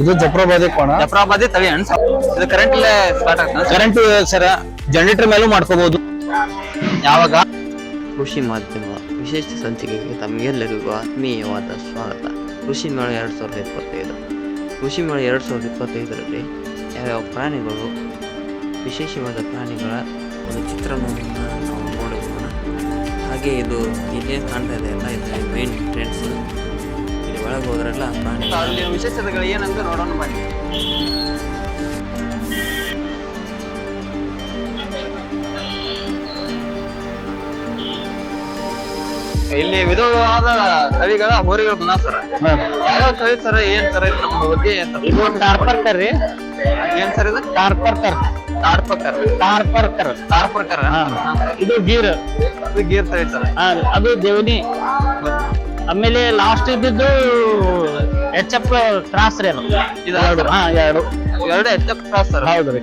ಇದು ಜಪ್ರಬಾದಿ ಕೋಣ. ಜಫ್ರಾಬಾದಿ ತವಿ ಅನ್ಸ ಇದು ಕರೆಂಟ್ ಇಲ್ಲೇ ಸ್ಟಾರ್ಟ್ ಆಗ್ತದೆ ಕರೆಂಟ್ ಸರ. ಜನರೇಟರ್ ಮೇಲೂ ಮಾಡ್ಕೋಬಹುದು ಯಾವಾಗ? ಕೃಷಿ ಮಾಧ್ಯಮ ವಿಶೇಷ ಸಂಚಿಕೆಗೆ ತಮಗೆಲ್ಲರಿಗೂ ಆತ್ಮೀಯವಾದ ಸ್ವಾಗತ. ಕೃಷಿ ಮೇಳ ಎರಡು ಸಾವಿರದ ಇಪ್ಪತ್ತೈದು. ಕೃಷಿ ಮೇಳ ಎರಡು ಸಾವಿರದ ಇಪ್ಪತ್ತೈದರಲ್ಲಿ ಯಾವ್ಯಾವ ಪ್ರಾಣಿಗಳು ವಿಶೇಷವಾದ ಪ್ರಾಣಿಗಳ ಒಂದು ಚಿತ್ರಣವನ್ನು ನಾವು ನೋಡಬಹುದು ಹಾಗೆ ಇದು ಇಲ್ಲೇ ಕಾಣ್ತಾ ಇದೆ ಎಲ್ಲ ಇದರಲ್ಲಿ ಮೇನ್ ಇಲ್ಲಿ ಒಳಗೆ ಹೋದ್ರಲ್ಲ ಪ್ರಾಣಿ ಅಲ್ಲಿ ವಿಶೇಷತೆಗಳು ಏನಂತ ನೋಡೋಣ ಬನ್ನಿ. ಇಲ್ಲಿ ವಿಧವಾದ ಕವಿಗಳ ಹೋರಿಗಳು ಬಂದ ಸರ್. ಯಾವ ತಳಿ ಸರ್ ಏನ್ ಸರ್ ಇದು ನಮ್ಮ ಬಗ್ಗೆ ಏನ್ ಸರ್? ಇದು ಟಾರ್ಪರ್ಕರ್ ರೀ. ಏನ್ ಸರ್ ಇದು? ಟಾರ್ಪರ್ಕರ್ ಟಾರ್ಪರ್ಕರ್ ಟಾರ್ಪರ್ಕರ್ ತಾಡ್ಪಕ್ಕರ್ ಇದು ಗೀರ್. ಇದು ಗೀರ್ ತಳಿ ಸರ್. ಹಾ, ಅದು ದೇವನಿ. ಆಮೇಲೆ ಲಾಸ್ಟ್ ಇದ್ದಿದ್ದು ಎಚ್ ಎಫ್ ಕ್ರಾಸ್ ರೀ ಅದು. ಇದು ಎರಡು. ಹಾ ಎರಡು. ಎರಡು ಎಚ್ ಎಫ್ ಕ್ರಾಸ್ ಸರ್ ಹೌದು ರೀ.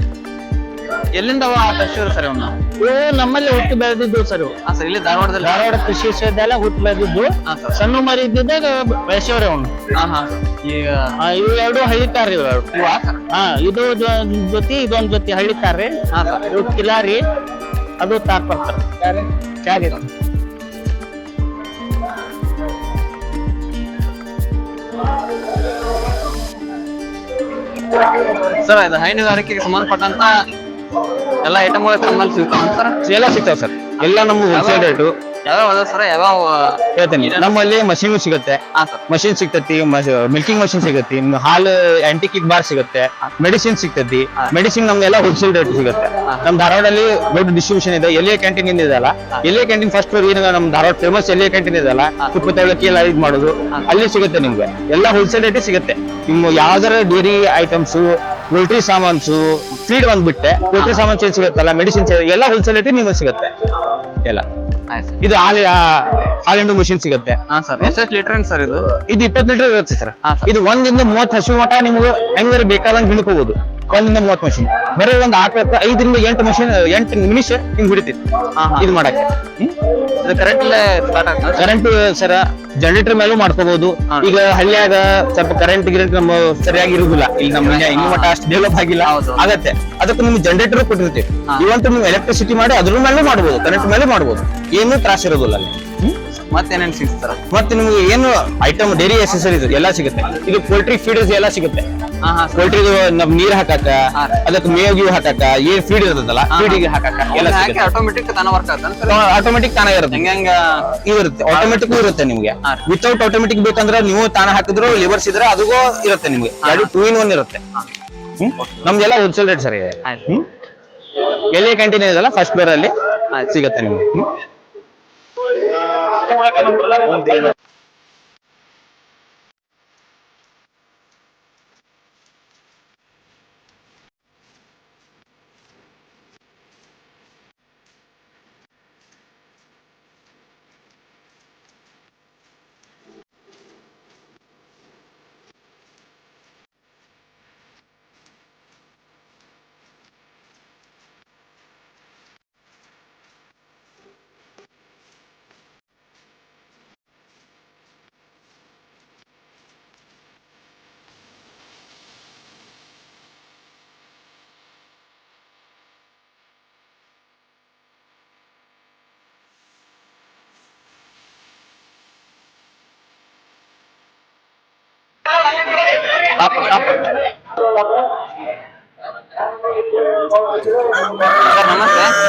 ಎಲ್ಲಿಂದ ಅವ ತರ್ಸಿದ್ರು ಸರ್ ಇವನ್ನ ಇವು ನಮ್ಮಲ್ಲಿ ಹುಟ್ಟು ಬೆಳೆದಿದ್ದು ಸರ್ ಇವು. ಹಾ ಸರ್ ಇಲ್ಲಿ ಧಾರವಾಡದಲ್ಲಿ? ಧಾರವಾಡ ಕೃಷಿ ವಿಶ್ವವಿದ್ಯಾಲಯ ಹುಟ್ಟು ಬೆಳೆದಿದ್ದು. ಹಾ ಸರ್. ಸಣ್ಣ ಮರಿ ಇದ್ದಿದ್ದಾಗ ಬೆಳೆಸವ್ರಿ ಅವನು. ಹಾ ಹಾ ಈಗ ಇವು ಎರಡು ಹಳ್ಳಿತಾರ ಇವು ಎರಡು. ಇವ ಸರ್ ಹಾ ಇದು ಜೊ- ಜೊತೆ ಇದೊಂದು ಜೊತೆ ಹಳ್ಳಿತಾರ್ರಿ ಹಾ ಸರ್. ಇವು ಕಿಲಾರಿ. ಅದು ತಾರ್ಪರ್ಕರ್ ಚಾರಿ ಸರ್ ಇದು ಹೈನುಗಾರಿಕೆಗೆ ಸಂಬಂಧಪಟ್ಟಂತ ಎಲ್ಲ ಐಟಮ್ಗಳು ತಮ್ಮಲ್ಲಿ ಸಿಗ್ತಾವ ಸರ್? ಎಲ್ಲ ಸಿಗ್ತಾವ ಸರ್. ಎಲ್ಲ ನಮ್ಮ ಹೋಲ್ಸೇಲ್ ರೇಟು ಯಾವ್ಯಾವ ಅದಾವ ಸರ್ ಯಾವ್ಯಾವ ಹೇಳ್ತೇನೆ. ನಮ್ಮಲ್ಲಿ ಮಷೀನ್ ಸಿಗುತ್ತೆ. ಹಾ ಸರ್. ಮಷೀನ್ ಸಿಗ್ತತಿ ಮಿಲ್ಕಿಂಗ್ ಮಷೀನ್ ಸಿಗತ್ತಿ. ಇನ್ನು ಹಾಲು ಆಂಟಿ ಕಿಕ್ ಬಾರ್ ಸಿಗುತ್ತೆ. ಮೆಡಿಸಿನ್ ಸಿಗ್ತತಿ. ಮೆಡಿಸಿನ್ ನಮ್ಗೆಲ್ಲ ಹೋಲ್ಸೇಲ್ ರೇಟ್ ಸಿಗುತ್ತೆ. ನಮ್ ಧಾರವಾಡಲ್ಲಿ ದೊಡ್ಡ ಡಿಸ್ಟ್ರಿಬ್ಯೂಷನ್ ಇದೆ. ಎಲ್ಲಿಯ ಕ್ಯಾಂಟೀನ್ ಇಂದ ಇದೆಯಲ್ಲ? ಎಲ್ಲಿ ಕ್ಯಾಂಟೀನ್ ಫಸ್ಟ್ ಏನು ನಮ್ ಧಾರವಾಡ ಫೇಮಸ್ ಎಲ್ಲಿಯ ಕ್ಯಾಂಟೀನ್ ಇದೆಯಲ್ಲ? ತುಪ್ಪ ತಗೊಳಕ್ಕೆ ಎಲ್ಲ ಇದು ಮಾಡೋದು. ಅಲ್ಲಿ ಸಿಗುತ್ತೆ ನಿಮ್ಗೆ. ಎಲ್ಲ ಹೋಲ್ಸೇಲ್ ರೇಟ್ ಸಿಗುತ್ತೆ. ನಿಮ್ಮ ಯಾವ್ದಾರ ಡೈರಿ ಐಟಮ್ಸ್ ಪೋಲ್ಟ್ರಿ ಸಾಮಾನ್ಸು ಫೀಡ್ ಬಂದ್ಬಿಟ್ಟೆ ಪೋಲ್ಟ್ರಿ ಸಾಮಾನ್ಸ್ ಏನ್ ಸಿಗುತ್ತಲ್ಲ ಮೆಡಿಸಿನ್ಸ್ ಎಲ್ಲ ಹೋಲ್ಸೇಲ್ ರೇಟ್ ನಿಮ್ಗೆ ಸಿಗುತ್ತೆ. ಎಲ್ಲ. ಇದು ಹಾಲು ಮಿಷಿನ್ ಮಷೀನ್ ಸಿಗುತ್ತೆ. ಹಾ ಸರ್ ಎಷ್ಟೆಷ್ಟು ಲೀಟರ್ ಸರ್ ಇದು? ಇದು ಇಪ್ಪತ್ತು ಲೀಟರ್ ಇರುತ್ತೆ ಸರ್. ಹಾ, ಸರ್. ಇದು ಒಂದಿಂದ ಮೂವತ್ತು ಹಸು ಮಟ ನಿಮ್ಗೆ ಹೆಂಗಾರ ಬೇಕಾದಂಗೆ ಹಿಡ್ಕೋಬಹುದು ಒಂದಿಂದ ಮೂವತ್ತು ಮಷಿನ್ ಬರೀ ಒಂದು ಆಟ ಐದರಿಂದ ಎಂಟು ಮಷಿನ್ ಎಂಟು ನಿಮಿಷ ಹಿಂಗ್ ಹಿಡಿತೈತಿ. ಇದು ಮಾಡಕ್ಕೆ. ಇದು ಕರೆಂಟ್ ಇಲ್ಲೇ ಸ್ಟಾರ್ಟ್ ಆಗ್ತದೆ ಕರೆಂಟ್ ಸರ ಜನರೇಟರ್ ಮೇಲೂ ಮಾಡ್ಕೋಬಹುದು ಈಗ ಹಳ್ಳಿಯಾಗ ಸ್ವಲ್ಪ ಕರೆಂಟ್ ಗಿರೆಂಟ್ ನಮ್ಮ ಸರಿಯಾಗಿ ಇರುದಿಲ್ಲ. ಇಲ್ಲಿ ನಮ್ಮ ಇನ್ನು ಮಟ್ಟ ಅಷ್ಟು ಡೆವಲಪ್ ಆಗಿಲ್ಲ. ಆಗತ್ತೆ. ಅದಕ್ಕೆ ನಿಮ್ಗೆ ಜನರೇಟರ್ ಕೊಟ್ಟಿರ್ತೀವಿ. ಇವಂತ ನೀವು ಎಲೆಕ್ಟ್ರಿಸಿಟಿ ಮಾಡಿ ಅದ್ರ ಮೇಲೂ ಮಾಡಬಹುದು ಕರೆಂಟ್ ಮೇಲೂ ಮಾಡಬಹುದು ಏನು ತ್ರಾಸ ಇರೋದಿಲ್ಲ ಅಲ್ಲಿ? ಮತ್ತೇನೇನು ಸಿಗುತ್ತೆ ಸರ್ ಮತ್ತೆ ನಿಮ್ಗೆ ಏನು ಐಟಮ್ ಡೈರಿ ಎಸೆಸರೀಸ್ ಎಲ್ಲ ಸಿಗುತ್ತೆ. ಇದು ಪೋಲ್ಟ್ರಿ ಫೀಡರ್ಸ್ ಎಲ್ಲ ಸಿಗುತ್ತೆ. ಹಾ ಹಾ ಸರ್. ಪೋಲ್ಟ್ರಿ ನಮ್ ನೀರ್ ಹಾಕಾಕ. ಅದಕ್ಕೆ ಮೇವ್ ಗಿವ್ ಹಾಕಾಕ ಏನ್ ಫೀಡ್ ಇರ್ತದಲ್ಲ ಫೀಡಿಗೆ ಹಾಕಾಕ ಎಲ್ಲ ಆಟೋಮೆಟಿಕ್ ತಾನ ವರ್ಕ್ ಆಟೋಮೆಟಿಕ್ ತಾನೇ ಇರುತ್ತೆ ಹೆಂಗ ಇರುತ್ತೆ ಆಟೋಮೆಟಿಕ್ ಇರುತ್ತೆ ನಿಮ್ಗೆ. ವಿತೌಟ್ ಆಟೋಮೆಟಿಕ್ ಬೇಕಂದ್ರೆ ನೀವು ತಾನ ಹಾಕಿದ್ರು ಲಿವರ್ಸ್ ಇದ್ರೆ ಅದಕ್ಕೂ ಇರುತ್ತೆ ನಿಮ್ಗೆ. ಎರಡು ಟೂ ಇನ್ ಒನ್ ಇರುತ್ತೆ? ನಮ್ದೆಲ್ಲ ಹೋಲ್ಸೇಲ್ ರೇಟ್ ಸರಿ ಇದೆ. ಎಲ್ಲಿ ಕ್ಯಾಂಟೀನ್ ಇದೆಯಲ್ಲ ಫಸ್ಟ್ ಫ್ಲೋರ್ ಅಲ್ಲಿ ಸಿಗುತ್ತೆ ನಿಮ್ಗೆ. una que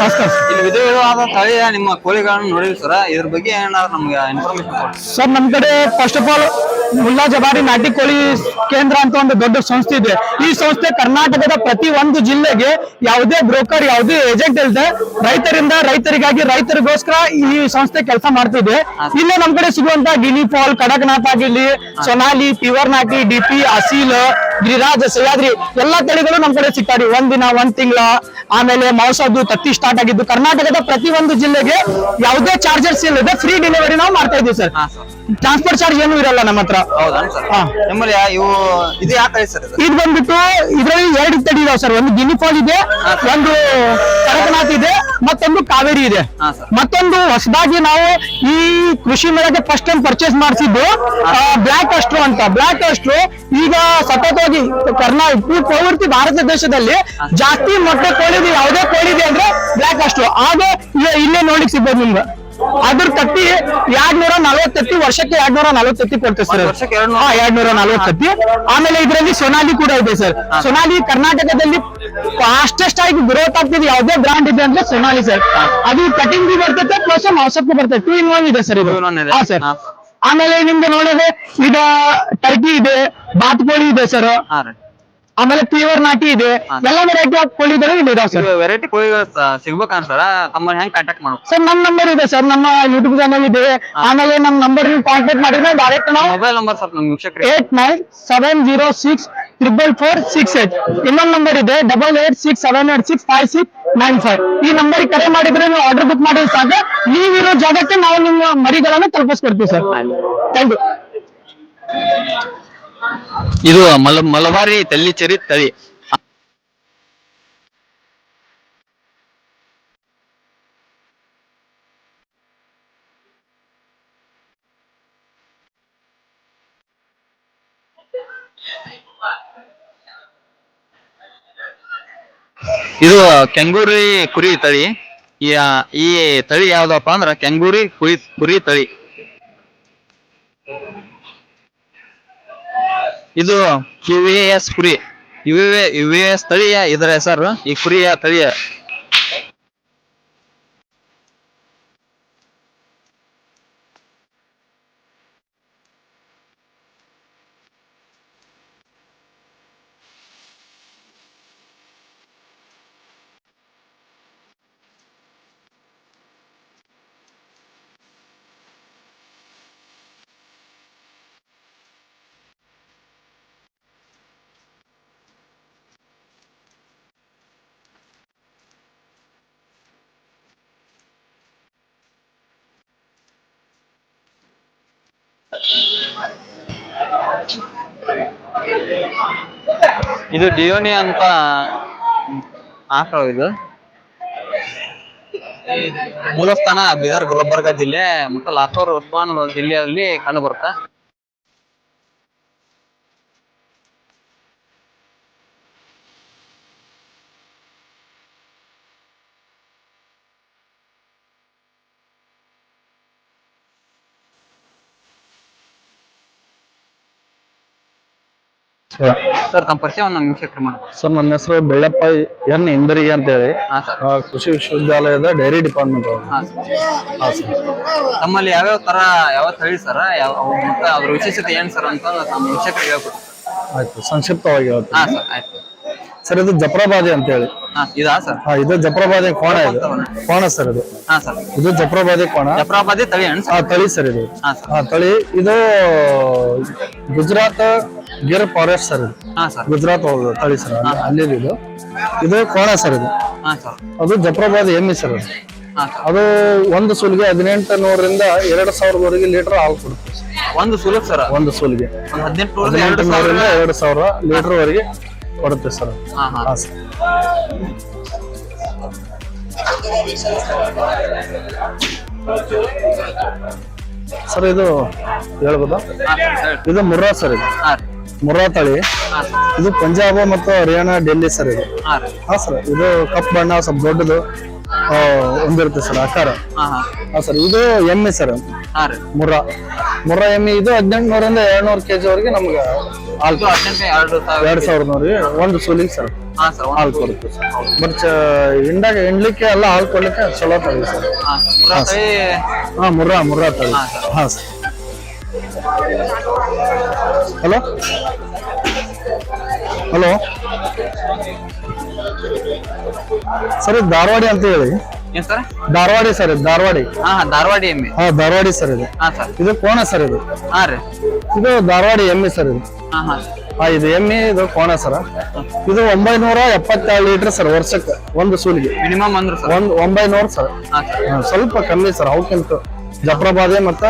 ನಮಸ್ತೆ ಇಲ್ಲಿ ತಳಿಯ ನಿಮ್ಮ ಕೋಳಿಗಳನ್ನು ನೋಡಿದ್ವಿ ಸರ್. ಇದ್ರ ಬಗ್ಗೆ ಏನಾದ್ರು ನಮ್ಗೆ ಇನ್ಫಾರ್ಮೇಶನ್ ಕೊಡಿ ಸರ್ ನಮ್ ಕಡೆ first of all Mulla Jabari ನಾಟಿ ಕೋಳಿ ಕೇಂದ್ರ ಅಂತ ಒಂದು ದೊಡ್ಡ ಸಂಸ್ಥೆ ಇದೆ. ಈ ಸಂಸ್ಥೆ ಕರ್ನಾಟಕದ ಪ್ರತಿ ಒಂದು ಜಿಲ್ಲೆಗೆ ಯಾವುದೇ ಬ್ರೋಕರ್ ಯಾವುದೇ ಏಜೆಂಟ್ ಇಲ್ಲದೆ ರೈತರಿಂದ ರೈತರಿಗಾಗಿ ರೈತರಿಗೋಸ್ಕರ ಈ ಸಂಸ್ಥೆ ಕೆಲಸ ಮಾಡ್ತಿದೆ. ಇಲ್ಲೇ ನಮ್ ಕಡೆ ಸಿಗುವಂತ ಗಿನಿ ಫಾಲ್ ಕಡಕ್ನಾಥ್ ಆಗಿರ್ಲಿ ಸೊನಾಲಿ ಪ್ಯೂರ್ ನಾಟಿ ಡಿಪಿ ಅಸೀಲ್ ಗಿರಿರಾಜ್ ಸಹ್ಯಾದ್ರಿ ಎಲ್ಲಾ ತಳಿಗಳು ನಮ್ ಕಡೆ ಸಿಗ್ತಾವ್ರಿ ಒಂದ್ ದಿನ ಒಂದ್ ತಿಂಗಳ ಆಮೇಲೆ ಮೌಸದ್ದು ತತ್ತಿ ಸ್ಟಾರ್ಟ್ ಆಗಿದ್ದು ಕರ್ನಾಟಕದ ಪ್ರತಿ ಒಂದು ಜಿಲ್ಲೆಗೆ ಯಾವುದೇ ಚಾರ್ಜರ್ಸ್ ಇಲ್ಲದೆ ಫ್ರೀ ಡೆಲಿವರಿ ನಾವು ಮಾಡ್ತಾ ಇದೀವಿ ಸರ್. ಟ್ರಾನ್ಸ್ಪೋರ್ಟ್ ಚಾರ್ಜ್ ಏನು ಇರಲ್ಲ ನಮ್ಮ ಹತ್ರ. ಇವು ಇದು ಯಾಕೆ ಸರ್ ಇದು? ಇದು ಬಂದ್ಬಿಟ್ಟು ಇದರಲ್ಲಿ ಎರಡು ತಡಿ ಇದಾವೆ ಸರ್. ಒಂದು ಗಿನಿಫಾಲ್ ಇದೆ ಒಂದು ಕಡಕನಾಥ್ ಇದೆ ಮತ್ತೊಂದು ಕಾವೇರಿ ಇದೆ. ಮತ್ತೊಂದು ಹೊಸದಾಗಿ ನಾವು ಈ ಕೃಷಿ ಮೇಳಕ್ಕೆ ಫಸ್ಟ್ ಟೈಮ್ ಪರ್ಚೇಸ್ ಮಾಡಿಸಿದ್ದು ಬ್ಲಾಕ್ ಅಸ್ಟ್ರೋ ಅಂತ. ಬ್ಲಾಕ್ ಅಸ್ಟ್ರೋ ಈಗ ಸತತವಾಗಿ ಕರ್ನಾಟಕ ಪ್ರವೃತ್ತಿ ಭಾರತ ದೇಶದಲ್ಲಿ ಜಾಸ್ತಿ ಮೊಟ್ಟೆ ಕೋಳಿದೆ ಯಾವುದೇ ಕೋಳಿದೆ ಅಂದ್ರೆ ಬ್ಲಾಕ್ ಅಷ್ಟು ಹಾಗೆ ಇಲ್ಲೇ- ನೋಡಿಕ್ ನೋಡ್ಲಿಕ್ಕೆ ಸಿಗ್ಬೋದು ನಿಮ್ಗೆ. ಅದ್ರ ತತ್ತಿ ಎರಡ್ನೂರ ನಲವತ್ತತ್ತಿ ವರ್ಷಕ್ಕೆ ಎರಡ್ನೂರ ನಲವತ್ತತ್ತಿ ಕೊಡ್ತೇವೆ ಸರ್ ಎರಡ್ ನೂರ ನಲವತ್ತತ್ತಿ ಆಮೇಲೆ ಇದರಲ್ಲಿ ಸೊನಾಲಿ ಕೂಡ ಇದೆ ಸರ್ ಸೊನಾಲಿ ಕರ್ನಾಟಕದಲ್ಲಿ ಫಾಸ್ಟೆಸ್ಟ್ ಆಗಿ ಗ್ರೋತ್ ಆಗ್ತಿದೆ ಯಾವುದೇ ಬ್ರಾಂಡ್ ಇದೆ ಅಂದ್ರೆ ಸೊನಾಲಿ ಸರ್ ಅದು ಕಟಿಂಗ್ ಬರ್ತೈತೆ ಪ್ಲಸ್ ಮಾಸಕ್ಕೂ ಬರ್ತೈತೆ. ಟೂ ಇನ್ ಒನ್ ಇದೆ ಸರ್ ಇದು. ಸರ್. ಆಮೇಲೆ ನಿಮ್ಗೆ ನೋಡೋದೇ ಈಗ ಟರ್ಕಿ ಇದೆ ಬಾತುಕೋಳಿ ಇದೆ ಸರ್ ಹಾ ರೀ. ಆಮೇಲೆ ಪ್ಯೂರ್ ನಾಟಿ ಇದೆ. ಎಲ್ಲ ವೆರೈಟಿ ಆಫ್ ಕೋಳಿ ಇದಾವೆ ಇಲ್ಲಿ ಇದಾವೆ ಸರ್ ವೆರೈಟಿ ಕೋಳಿಗಳು ಸಿಗ್ಬೇಕಂತ ಸರ್ ತಮ್ಮನ್ನ ಹೆಂಗ್ ಕಾಂಟ್ಯಾಕ್ಟ್ ಮಾಡ್ಬೇಕು? ಸರ್ ನಮ್ ನಂಬರ್ ಇದೆ ಸರ್ ನಮ್ಮ ಯೂಟ್ಯೂಬ್ ಚಾನಲ್ ಇದೆ. ಆಮೇಲೆ ನಮ್ ನಂಬರ್ ಕಾಂಟ್ಯಾಕ್ಟ್ ಮಾಡಿದ್ರೆ ಡೈರೆಕ್ಟ್ ನಾವು ಮೊಬೈಲ್ ನಂಬರ್ ಸರ್ ನಮ್ ವೀಕ್ಷಕರಿಗೆ eight nine seven zero six triple four six eight ಇನ್ನೊಂದು ನಂಬರ್ ಇದೆ double eight six seven eight six five six nine five ಈ ನಂಬರ್ ಕರೆ ಮಾಡಿದ್ರೆ ನೀವು ಆರ್ಡರ್ ಬುಕ್ ಮಾಡಿದ್ರೆ ಸಾಕು. ನೀವಿರೋ ಜಾಗಕ್ಕೆ ನಾವು ನಿಮ್ಮ ಮರಿಗಳನ್ನು ತಲುಪಿಸ್ಕೊಡ್ತೀವಿ ಸರ್. ಥ್ಯಾಂಕ್ ಯು ಇದು ಮಲ ಮಲಬಾರಿ ತೆಲ್ಲಿಚೇರಿ ತಳಿ. ಇದು ಕೆಂಗೂರಿ ಕುರಿ ತಳಿ. ಈ ತಳಿ ಯಾವ್ದಪ್ಪ ಅಂದ್ರ ಕೆಂಗೂರಿ ಕುರಿ ಕುರಿ ತಳಿ. ಇದು ಯು ಕುರಿ. ಯು ಯು ಎಸ್ ತಳಿಯ ಇದರ ಹೆಸರು. ಈ ಕುರಿಯ ತಳಿಯ ಇದು ಡಿಯೋನಿ ಅಂತ ಆಕಳ ಇದು? ಮೂಲಸ್ಥಾನ ಬೀದರ್ ಗುಲ್ಬರ್ಗ ಜಿಲ್ಲೆ ಮತ್ತು ಲಾತೂರ್ ಉಸ್ಮಾನ್ ಜಿಲ್ಲೆಯಲ್ಲಿ ಕಂಡು ಬರುತ್ತೆ. ಸರ್ ತಮ್ಮ ಪರಿಚಯ ಒಂದು ನಿಮಿಷ ಸರ್ ನನ್ನ ಹೆಸರು ಬೆಳ್ಳಪ್ಪ ಎನ್ ಇಂದರಿ ಅಂತ ಹೇಳಿ ಹಾ ಸರ್. ಆ, ಕೃಷಿ ವಿಶ್ವವಿದ್ಯಾಲಯದ ಡೈರಿ ಡಿಪಾರ್ಟ್ಮೆಂಟ್ ಹಾ ಸರ್. ತಮ್ಮಲ್ಲಿ ಯಾವ್ಯಾವ ತರ ಯಾವ ತಳಿ ಸರ್? ಯಾವ ಅವು ಮತ್ತೆ ಅದ್ರ ವಿಶೇಷತೆ ಏನ್ ಸರ್ ಅಂತ ನಮ್ಮ ವೀಕ್ಷಕರಿಗೆ ಆಯ್ತು ಸಂಕ್ಷಿಪ್ತವಾಗಿ ಹಾ ಹಾಂ ಸರ್ ಆಯ್ತು. ಸರ್ ಇದು ಜಪ್ರಬಾದಿ ಅಂತ ಹೇಳಿ ಇದು ಇದಾ ಸರ್? ಹಾ ಇದು ಜಪ್ರಬಾದಿ ಕೋಣ ಇದು. ಕೋಣ. ಸರ್ ಇದು. ಹಾಂ ಸರ್. ಇದು ಜಪ್ರಬಾದಿ ಕೋಣ. ಜಪ್ರಬಾಜೆ ತಳಿ ಆ ಸರ್? ತಳಿ ಸರ್ ಇದು. ಹಾಂ ಸರ್. ಆ ತಳಿ ಇದು ಗುಜರಾತ್ ಗಿರ್ ಫಾರೆಸ್ಟ್ ಸರ್ ಇದು. ಹಾ ಸರ್. ಗುಜರಾತ್ ಒಳಗೆ ತಳಿ ಸರ್ ಅಲ್ಲಿ ಇದು. ಇದು ಕೋಣ ಸರ್ ಇದು. ಹಾ ಸರ್. ಅದು ಜಪ್ರಬಾದಿ ಎಮ್ಮಿ ಸರ್ ಅದು. ಹಾ ಸರ್. ಅದು ಒಂದು ಸೂಲಿಗೆ ಹದಿನೆಂಟು ನೂರರಿಂದ ಎರಡು ಸಾವಿರದವರೆಗೆ ಲೀಟರ್ ಹಾಲು ಕೊಡುತ್ತೆ ಸರ್. ಒಂದು ಸುಲಭ ಸರ್ ಒಂದು ಸೂಲಿಗೆ. ಒಂದು ಹದಿನೆಂಟು ನೂರಿಂದ ಹದಿನೆಂಟು ಎರಡು ಸಾವಿರ ನೂರರಿಂದ ಎರಡು ಸಾವಿರ ಲೀಟರ್ ವರೆಗೆ ಕೊಡುತ್ತೆ ಸರ್ ಹಾ ಹಾ. ಹಾ ಸರ್. ಸರ್ ಇದು ಹೇಳ್ಬೋದಾ? ಹಾ ಸರ್ ಇದು ಮುರ್ರಾ ಸರ್ ಇದು. ಹಾ ಮುರ್ರಾ ತಳಿ ಇದು ಪಂಜಾಬ್ ಮತ್ತು ಹರಿಯಾಣ ಡೆಲ್ಲಿ ಸರ್ ಇದು. ಹಾ ಸರ್ ಇದು ಕಪ್ ಬಣ್ಣ ಸ್ವಲ್ಪ ದೊಡ್ಡದು ಹೊಂದಿರುತ್ತೆ ಸರ್ ಆಕಾರ. ಹಾ ಸರ್ ಇದು ಎಮ್ಮೆ ಸರ್. ಮುರ. ಮುರ ಮುರ್ರಾ ಮುರ್ರಾ ಎಮ್ಮೆ ಇದು ಹದಿನೆಂಟುನೂರಿಂದ ಎರಡ್ನೂರು ಕೆಜಿ ವರೆಗೆ ನಮ್ಗೆ ಎರಡು ಸಾವಿರ ಎರಡ್ ಸಾವಿರದವರೆಗೆ ಒಂದು ಸೂಲಿಗೆ ಸರ್. ಹಾಲು ಕೊಡುತ್ತೆ ಬಟ್ ಹಿಂಡಾಗ ಹಿಂಡ್ಲಿಕ್ಕೆ ಎಲ್ಲ ಹಾಲು ಕೊಡ್ಲಿಕ್ಕೆ ಚಲೋ ತಳಿ ಸರ್. ಹಾ ಮುರ್ರಾ ಮುರ್ರಾ ತಳಿ ಹಾ, ಸರ್. ಹಲೋ ಹಲೋ ಸರ್ ಇದು ಧಾರವಾಡಿ ಅಂತ ಹೇಳಿ. ಏನ್ ಸರ್ ಧಾರವಾಡಿ ಸರ್ ಇದು ಧಾರವಾಡಿ. ಹಾ ಧಾರವಾಡಿ ಎಮ್ಮೆ ಹಾ ಧಾರವಾಡಿ ಸರ್ ಇದು. ಹಾ ಸರ್ ಇದು ಕೋಣ ಸರ್ ಇದು. ಹಾ ರೀ. ಇದು ಧಾರವಾಡಿ ಎಮ್ಮೆ ಸರ್ ಇದು. ಹಾ ಹಾ. ಹಾ ಇದು ಎಮ್ಮೆ ಇದು ಕೋಣ ಸರ ಇದು ಒಂಬೈನೂರ ಎಪ್ಪತ್ತೇಳು ಲೀಟರ್ ಸರ್ ವರ್ಷಕ್ಕೆ ಒಂದು ಸೂಲಿಗೆ. ಮಿನಿಮಮ್ ಅಂದ್ರೆ ಸರ್ ಒಂದ್ ಒಂಬೈನೂರು ಸರ್ ಹಾ ಸರ್ ಹಾ, ಸ್ವಲ್ಪ ಕಮ್ಮಿ ಸರ್ ಅವಕ್ಕಿಂತ. ಜಫ್ರಾಬಾದಿ ಮತ್ತ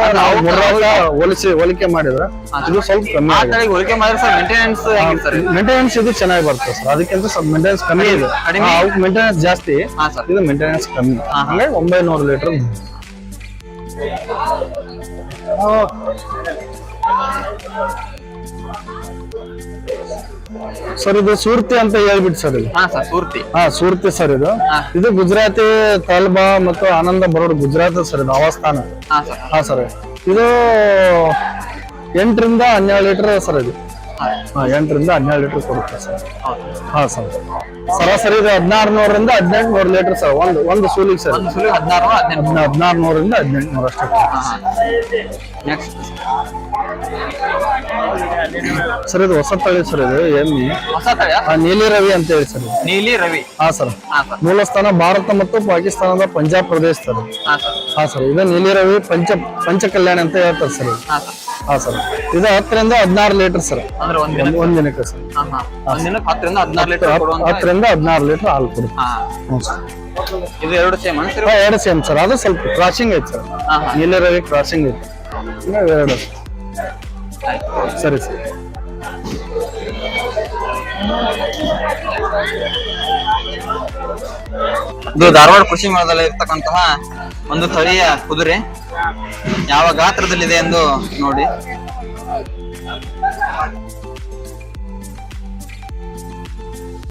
ಹೋಲಿಸಿ ಹೋಲಿಕೆ ಮಾಡಿದ್ರೆ ಇದು ಸ್ವಲ್ಪ ಕಮ್ಮಿ ಆಗಿದೆ. ಹೋಲಿಕೆ ಮಾಡಿದ್ರೆ ಸರ್ ಮೇಂಟೆನೆನ್ಸ್ ಸರ್ ಮೇಂಟೆನೆನ್ಸ್ ಇದು ಚೆನ್ನಾಗಿ ಬರ್ತದೆ ಸರ್. ಅದಕ್ಕಿಂತ ಸ್ವಲ್ಪ ಮೇಂಟೆನೆನ್ಸ್ ಕಮ್ಮಿ ಇದೆ. ಅವ್ಕೆ ಮೇಂಟೆನೆನ್ಸ್ ಜಾಸ್ತಿ. ಇದು ಮೇಂಟೆನೆನ್ಸ್ ಕಮ್ಮಿ. ಹಂಗೆ ಒಂಬೈನೂರು ಲೀಟರ್ ಸರ್ ಇದು ಸೂರ್ತಿ ಅಂತ ಹೇಳ್ಬಿಟ್ಟು ಸರ್ ಇದು. ಹಾ ಸರ್ ಪೂರ್ತಿ ಹಾ ಸೂರ್ತಿ ಸರ್ ಇದು. ಹಾ. ಇದು ಗುಜರಾತಿ ತಲ್ಬಾ ಮತ್ತು ಆನಂದ ಬರೋಡ್ ಗುಜರಾತ್ ಸರ್ ಇದು ಆವಾಸ್ಥಾನ. ಹಾ ಸರ್. ಹಾ ಸರ್. ಇದು ಎಂಟರಿಂದ ಹನ್ನೆರಡು ಲೀಟರ್ ಸರ್ ಇದು. ಎಂಟರಿಂದ ಹನ್ನೆರಡು ಲೀಟರ್ ಕೊಡುತ್ತೆ ಸರ್. ಹಾ ಸರ್. ಸರಾಸರಿ ಇದು ಹದಿನೆಂಟು ನೂರು ಲೀಟರ್ ಸರ್. ಒಂದು ಒಂದು ಸೂಲಿಗೆ ಸರ್. ಒಂದು ಸುಳಿ ಹದಿನಾರು ಹದಿನೆಂಟು ನೂರರಿಂದ ಹದಿನೆಂಟು ನೂರ ಅಷ್ಟೇ ನೆಕ್ಸ್ಟ್ ಸರ್ ಇದು ಹೊಸ ತಳಿ ಸರ್ ಇದು ಎಮ್ಮಿ. ಹೊಸ ಆ, ನೀಲಿ ರವಿ ಅಂತ ಹೇಳಿ ಸರ್. ಇದು. ನೀಲಿ ರವಿ. ಹಾ ಸರ್. ಮೂಲಸ್ಥಾನ ಸರ್. ಮೂಲ ಸ್ಥಾನ ಭಾರತ ಮತ್ತು ಪಾಕಿಸ್ತಾನದ ಪಂಜಾಬ್ ಪ್ರದೇಶ ಸರ್. ಹಾ ಸರ್. ಹಾ ಸರ್. ಇದು ನೀಲಿ ರವಿ ಪಂಚ ಪಂಚ ಕಲ್ಯಾಣ ಅಂತ ಹೇಳ್ತಾರೆ ಸರ್. ಇದು. ಹಾ ಸರ್. ಹಾ ಸರ್. ಇದು ಹತ್ತರಿಂದ ಹದಿನಾರು ಲೀಟರ್ ಸರ್. ಅಂದ್ರೆ ಒಂದ್ ದಿನ ಒಂದ್- ದಿನಕ್ಕೆ ಸರ್. ಹತ್ತರಿಂದ ಹದಿನಾರು ಲೀಟರ್ ಕೊಡುವಂತ ಹತ್ತರಿಂದ ಹದಿನಾರು ಲೀಟರ್ ಹಾಲು ಕೊಡುತ್ತೆ ಹಾ. ಹ್ಞೂ ಸರ್. ಇದು ಎರಡು ಸೇಮ್ ಅನ್ಸಿರು ಹಾ, ಎರಡು ಸೇಮ್ ಸರ್. ಅದು ಸ್ವಲ್ಪ ಕ್ರಾಸಿಂಗ್ ಐತೆ ಸರ್. ಹಾ ಹಾ. ನೀಲಿ ರವಿ ಕ್ರಾಸಿಂಗ್ ಐತೆ. ಇನ್ನು ಎರಡು. ಸರಿ ಸರ್. ಇದು ಧಾರವಾಡ ಕೃಷಿ ಮೇಳದಲ್ಲಿ ಇರ್ತಕ್ಕಂತಹ ಒಂದು ತಳಿಯ ಕುದುರೆ ಯಾವ ಗಾತ್ರದಲ್ಲಿದೆ ಎಂದು ನೋಡಿ.